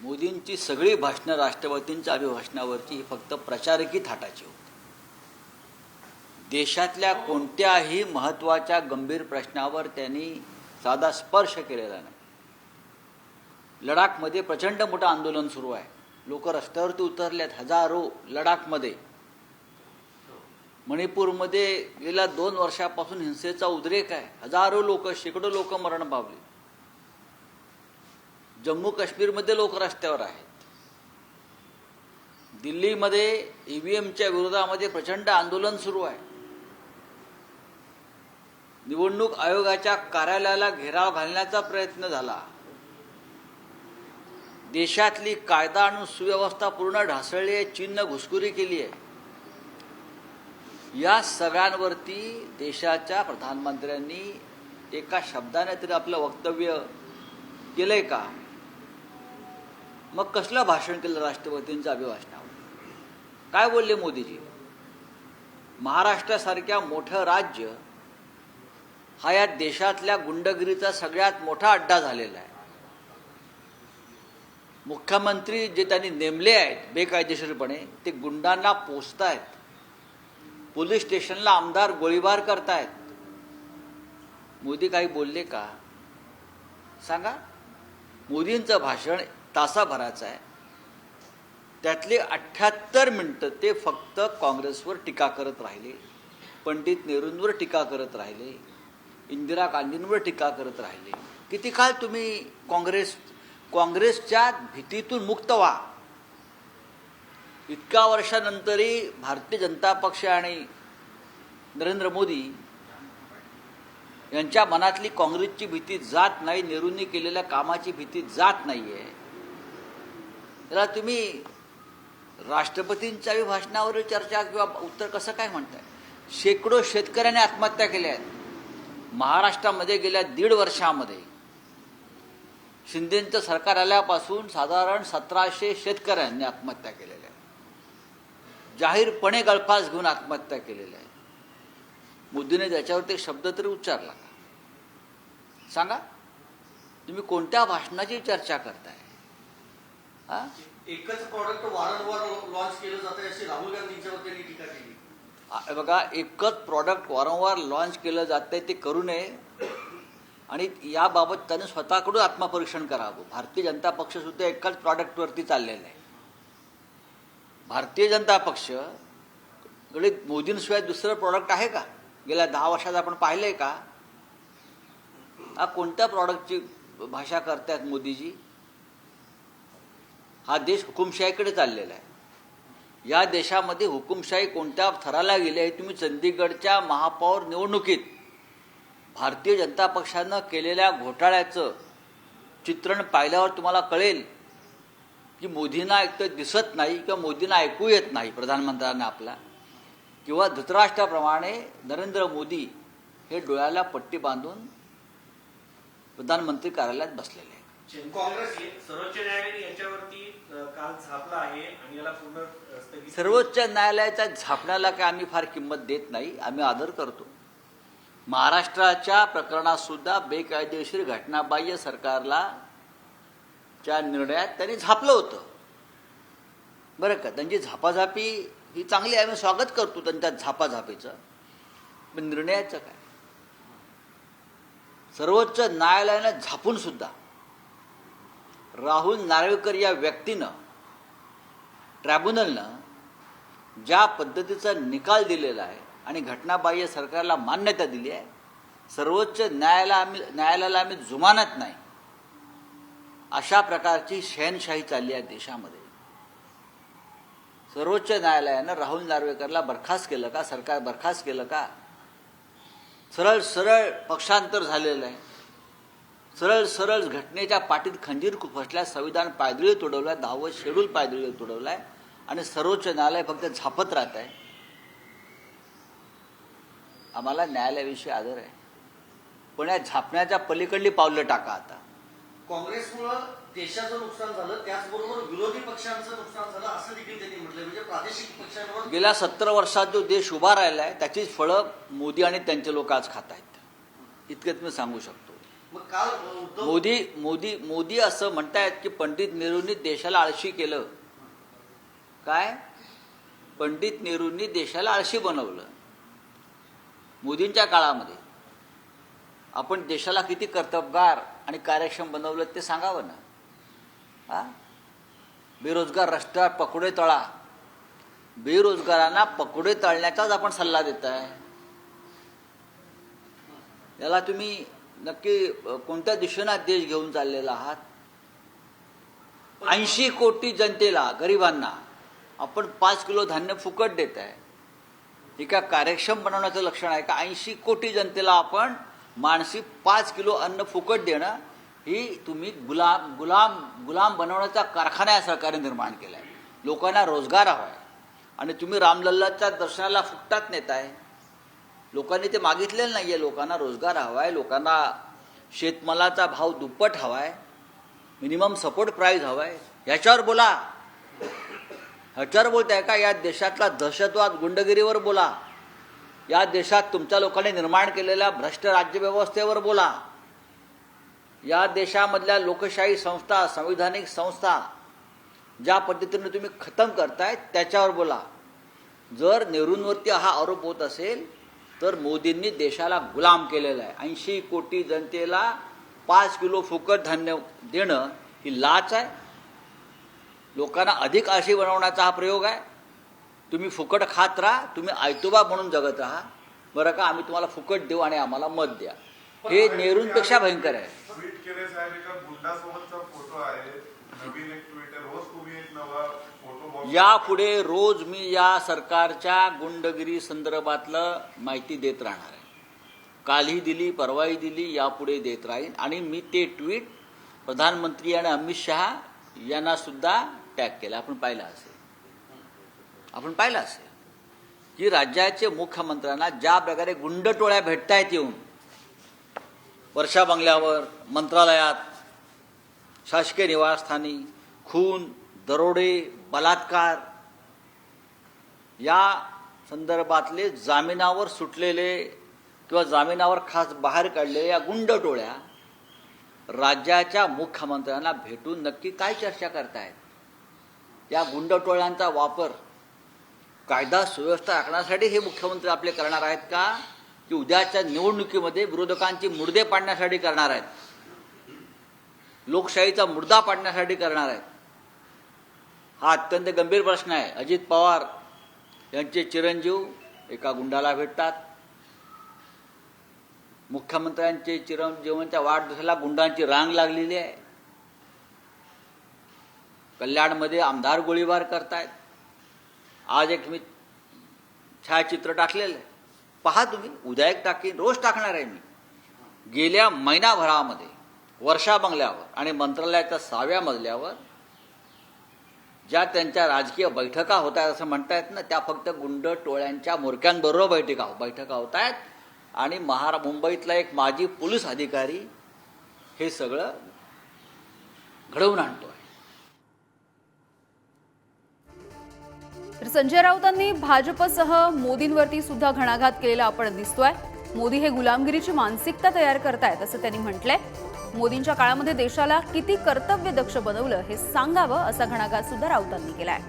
मोदींची सगळी भाषणं राष्ट्रपतींच्या अभिभाषणावरची ही फक्त प्रचारकी थाटाची होती. देशातल्या कोणत्याही महत्त्वाच्या गंभीर प्रश्नावर त्यांनी साधा स्पर्श केलेला नाही. लडाखमध्ये प्रचंड मोठं आंदोलन सुरू आहे. लोक रस्त्यावरती उतरल्यात हजारो लडाखमध्ये. मणिपूरमध्ये गेल्या दोन वर्षापासून हिंसेचा उद्रेक आहे. हजारो लोक शेकडो लोक मरण पावली. जम्मू काश्मीरमध्ये लोक रस्त्यावर आहेत. दिल्लीमध्ये ईव्हीएमच्या विरोधामध्ये प्रचंड आंदोलन सुरू आहे. निवडणूक आयोगाच्या कार्यालयाला घेराव घालण्याचा प्रयत्न झाला. देशातली कायदा आणि सुव्यवस्था पूर्ण ढासळली आहे चीननं घुसखोरी केली आहे. या सगळ्यांवरती देशाच्या प्रधानमंत्र्यांनी एका शब्दाने तरी आपलं वक्तव्य केलंय का? मग कसलं भाषण केलं राष्ट्रपतींच्या अभिभाषणावर? काय बोलले मोदीजी? महाराष्ट्रासारख्या मोठं राज्य हा या देशातल्या गुंडगिरीचा सगळ्यात मोठा अड्डा झालेला आहे. मुख्यमंत्री जे त्यांनी नेमले आहेत बेकायदेशीरपणे ते गुंडांना पोचतायत पोलीस स्टेशनला आमदार गोळीबार करतायत. मोदी काही बोलले का? सांगा. मोदींचं भाषण तासाभराचा आहे. त्यातले अठ्ठ्याहत्तर मिनटं ते फक्त काँग्रेसवर टीका करत राहिले पंडित नेहरूंवर टीका करत राहिले इंदिरा गांधींवर टीका करत राहिले. किती काळ तुम्ही काँग्रेस काँग्रेसच्या भीतीतून मुक्त व्हा. इतक्या वर्षानंतरही भारतीय जनता पक्ष आणि नरेंद्र मोदी यांच्या मनातली काँग्रेसची भीती जात नाही नेहरूंनी केलेल्या कामाची भीती जात नाही आहे त्याला तुम्ही राष्ट्रपतींच्या भाषणावर चर्चा किंवा उत्तर कसं काय म्हणताय? शेकडो शेतकऱ्यांनी आत्महत्या केल्या आहेत. महाराष्ट्रामध्ये गेल्या दीड वर्षामध्ये शिंदेचं सरकार आल्यापासून साधारण सतराशे शेतकऱ्यांनी आत्महत्या केलेल्या आहेत. जाहीरपणे गळफास घेऊन आत्महत्या केलेल्या आहेत. मोदीने त्याच्यावरती ते शब्द तरी उच्चारला का? सांगा. तुम्ही कोणत्या भाषणाची चर्चा करताय? एकच प्रॉडक्ट वारंवार लॉन्च केलं जात आहे अशी राहुल गांधींच्यावर त्यांनी टीका केली. बघा एकच प्रॉडक्ट वारंवार लॉन्च केलं जातंय ते करू नये. आणि याबाबत त्याने स्वतःकडून आत्मपरीक्षण करावं. भारतीय जनता पक्ष सुद्धा एकाच प्रॉडक्टवरती चाललेला आहे. भारतीय जनता पक्षकडे मोदींशिवाय दुसरं प्रॉडक्ट आहे का? गेल्या दहा वर्षात आपण पाहिलंय का? हा कोणत्या प्रॉडक्टची भाषा करतायत मोदीजी? हा देश हुकुमशाहीकडे चाललेला आहे. या देशामध्ये हुकुमशाही कोणत्या थराला गेली आहे? तुम्ही चंदीगडच्या महापौर निवडणुकीत भारतीय जनता पक्षानं केलेल्या घोटाळ्याचं चित्रण पाहिल्यावर तुम्हाला कळेल की मोदींना एक तर दिसत नाही किंवा मोदींना ऐकू येत नाही प्रधानमंत्र्यांना आपला. किंवा धृतराष्ट्राप्रमाणे नरेंद्र मोदी हे डोळ्याला पट्टी बांधून प्रधानमंत्री कार्यालयात बसलेले सर्वोच्च न्यायालयाने याच्यावरती अ, काल झापला आहे आणि याला पूर्ण अ, स्थगित सर्वोच्च न्यायालयाच्या झापण्याला काय आम्ही फार किंमत देत नाही आम्ही आदर करतो. महाराष्ट्राच्या प्रकरणात सुद्धा बेकायदेशीर घटनाबाह्य सरकारला च्या निर्णयात त्यांनी झापलं होतं. बरं का? त्यांची झापाझापी ही चांगली आहे आम्ही स्वागत करतो त्यांच्या झापाझापीचं. पण निर्णयाचं काय? सर्वोच्च न्यायालयानं झापून सुद्धा राहुल नार्वेकर या व्यक्तीनं ट्रायब्युनलनं ज्या पद्धतीचा निकाल दिलेला आहे आणि घटनाबाह्य सरकारला मान्यता दिली आहे सर्वोच्च न्यायालया आम्ही न्यायालयाला आम्ही जुमानत नाही. अशा प्रकारची शहनशाही चालली आहे देशामध्ये. सर्वोच्च न्यायालयानं राहुल नार्वेकरला बरखास्त केलं का? सरकार बरखास्त केलं का? सरळ सरळ पक्षांतर झालेलं आहे. सरळ सरळ घटनेच्या पाठीत खंजीर खुपसल्या संविधान पायदळी तुडवलाय दहावं शेड्यूल पायदळी तुडवलाय आणि सर्वोच्च न्यायालय फक्त झापत राहत आहे. आम्हाला न्यायालयाविषयी आदर आहे. पण या झापण्याच्या पलीकडली पावलं टाका आता. काँग्रेसमुळं देशाचं नुकसान झालं त्याचबरोबर विरोधी पक्षांचं नुकसान झालं असं देखील त्यांनी म्हटलं म्हणजे प्रादेशिक पक्षांवर गेल्या सत्तर वर्षात जो देश उभा राहिला आहे त्याचीच फळं मोदी आणि त्यांचे लोक आज खात आहेत इतकं मी सांगू शकतो. मोदी मोदी मोदी असं म्हणतायत की पंडित नेहरूंनी देशाला आळशी केलं. काय? पंडित नेहरूंनी देशाला आळशी बनवलं. मोदींच्या काळामध्ये. आपण देशाला किती कर्तबगार आणि कार्यक्षम बनवलं ते सांगावं ना? हा? बेरोजगार रस्त्यावर पकोडे तळा. बेरोजगारांना पकोडे तळण्याचाच आपण सल्ला देत आहे याला तुम्ही नक्की कोणत्या दिशेनं देश घेऊन चाललेला आहात? ऐंशी कोटी जनतेला गरिबांना आपण पाच किलो धान्य फुकट देत आहे. हे का कार्यक्षम बनवण्याचं लक्षण आहे का? ऐंशी कोटी जनतेला आपण मानसी पाच किलो अन्न फुकट देणं ही तुम्ही गुलाम गुलाम गुलाम बनवण्याचा कारखाना या सरकारने निर्माण केला आहे लोकांना रोजगार हवा आहे आणि तुम्ही रामलल्लाच्या दर्शनाला फुकटात नेताय. लोकांनी ते मागितलेलं नाही आहे लोकांना रोजगार हवा आहे लोकांना शेतमालाचा भाव दुप्पट हवा आहे मिनिमम सपोर्ट प्राईज हवा आहे ह्याच्यावर बोला. ह्याच्यावर बोलताय का? या देशातला दहशतवाद गुंडगिरीवर बोला. या देशात तुमच्या लोकांनी निर्माण केलेल्या भ्रष्ट राज्यव्यवस्थेवर बोला. या देशामधल्या लोकशाही संस्था संविधानिक संस्था ज्या पद्धतीने तुम्ही खतम करताय त्याच्यावर बोला. जर नेहरूंवरती हा आरोप होत असेल तर मोदींनी देशाला गुलाम केलेला आहे. ऐंशी कोटी जनतेला पाच किलो फुकट धान्य देणं ही लाच आहे. लोकांना अधिक आळशी बनवण्याचा हा प्रयोग आहे. तुम्ही फुकट खात राहा तुम्ही आयतोबा म्हणून जगत राहा. बरं का आम्ही तुम्हाला फुकट देऊ आणि आम्हाला मत द्या. हे नेहरूंपेक्षा भयंकर आहे. ट्विट केले साहेब एका फोटो आहे. नवीन एक ट्विट आहे रोज तुम्ही एक नवा यापुढे रोज मी या सरकारच्या गुंडगिरी संदर्भातलं माहिती देत राहणार आहे. कालही दिली परवाही दिली यापुढे देत राहीन. आणि मी ते ट्विट प्रधानमंत्री आणि अमित शहा यांना सुद्धा टॅग केलं. आपण पाहिलं असेल. आपण पाहिलं असेल की राज्याचे मुख्यमंत्र्यांना ज्या प्रकारे गुंडटोळ्या भेटतायत येऊन वर्षा बंगल्यावर मंत्रालयात शासकीय निवासस्थानी खून दरोडे बलात्कार या संदर्भातले जामिनावर सुटलेले किंवा जामिनावर खास बाहेर काढलेल्या या गुंड टोळ्या राज्याच्या मुख्यमंत्र्यांना भेटून नक्की काय चर्चा करतायत? या गुंड टोळ्यांचा वापर कायदा सुव्यवस्था राखण्यासाठी हे मुख्यमंत्री आपले करणार आहेत का? की उद्याच्या निवडणुकीमध्ये विरोधकांची मुर्दे पाडण्यासाठी करणार आहेत? लोकशाहीचा मुर्दा पाडण्यासाठी करणार आहेत? हा अत्यंत गंभीर प्रश्न आहे. अजित पवार यांचे चिरंजीव एका गुंडाला भेटतात. मुख्यमंत्र्यांचे चिरंजीवांच्या वाढदिवसाला गुंडांची रांग लागलेली आहे. कल्याणमध्ये आमदार गोळीबार करतायत. आज एक मी छायाचित्र टाकलेलं आहे. पहा तुम्ही उद्या एक टाकीन रोज टाकणार आहे मी. गेल्या महिनाभरामध्ये वर्षा बंगल्यावर आणि मंत्रालयाच्या सहाव्या मजल्यावर ज्या त्यांच्या राजकीय बैठका होत आहेत असं म्हणतायत ना त्या फक्त गुंड टोळ्यांच्या मोरक्यांबरोबर बैठका हो-, बैठका होत आहेत आणि महारा मुंबईतला एक माजी पोलीस अधिकारी हे सगळं घडवून आणतोय. तर संजय राऊतांनी भाजपसह मोदींवरती सुद्धा घणाघात केलेला आपण दिसतोय. मोदी हे गुलामगिरीची मानसिकता तयार करतायत असं त्यांनी म्हटलंय. मोदींच्या काळामध्ये देशाला किती कर्तव्य दक्ष बनवलं हे सांगावं असा घणाघात सुद्धा राऊतांनी केलाय.